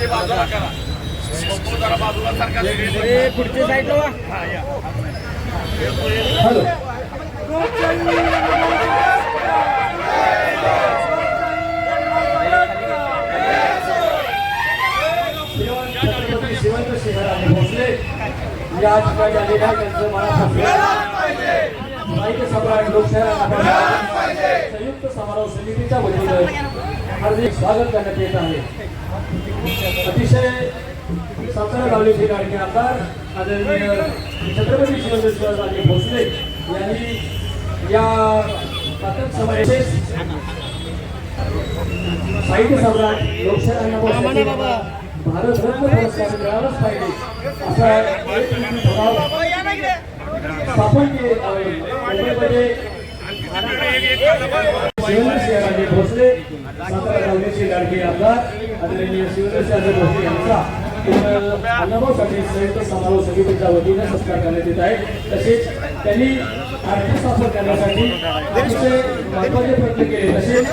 ते बाजूला करा. जरा बाजूला सारखा पुढच्या साईडला हा या या ठिकाणी आलेल्या त्यांचं सम्राट लोकशाही संयुक्त समारोह समितीच्या वतीनं हार्दिक स्वागत करण्यात येत आहे. अतिशय सातारा गावलेचे लाडके आमदार आदरणीय छत्रपती शिवाजी शिवराजे भोसले यांनी या पातक समावेश साहित्य सम्राट लोकशाही भारतरत्न पुरस्कार मिळालाच पाहिजे असा एक ठराव स्थापन केले आहे त्याच्यामध्ये शिवराजे भोसले सातारा गावचे आमदार आदरणीय शिवराजे भोसले यांचा अनुभवासाठी संयुक्त समारोह समितीच्या वतीने सत्कार करण्यात येत आहे तसेच त्यांनी आर्थिक स्थापन करण्यासाठी अतिशय महत्त्वाचे प्रयत्न केले. तसेच